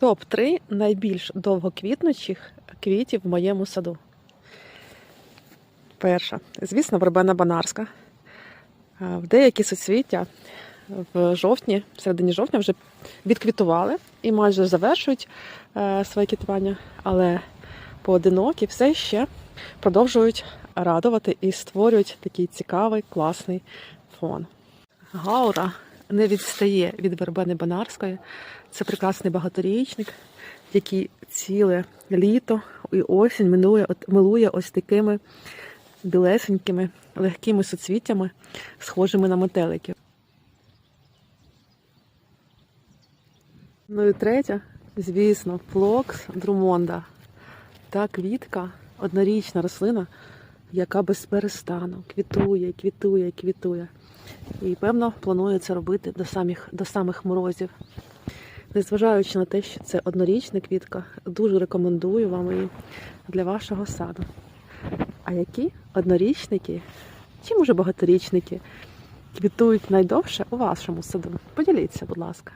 Топ-3 найбільш довгоквітнучих квітів в моєму саду. Перша, звісно, вербена банарська. В деякі суцвіття в жовтні, в середині жовтня вже відквітували і майже завершують е, своє квітування, але поодинокі все ще продовжують радувати і створюють такий цікавий, класний фон. Гаура не відстає від вербени банарської. Це прекрасний багаторічник, який ціле літо і осінь минує, от, милує ось такими білесенькими, легкими суцвіттями, схожими на метеликів. Ну і третя, звісно, флокс Друмонда. Та квітка, однорічна рослина, яка без перестану квітує, квітує, квітує. І певно планує це робити до самих, до самих морозів. Незважаючи на те, що це однорічна квітка, дуже рекомендую вам її для вашого саду. А які однорічники чи може багаторічники квітують найдовше у вашому саду? Поділіться, будь ласка.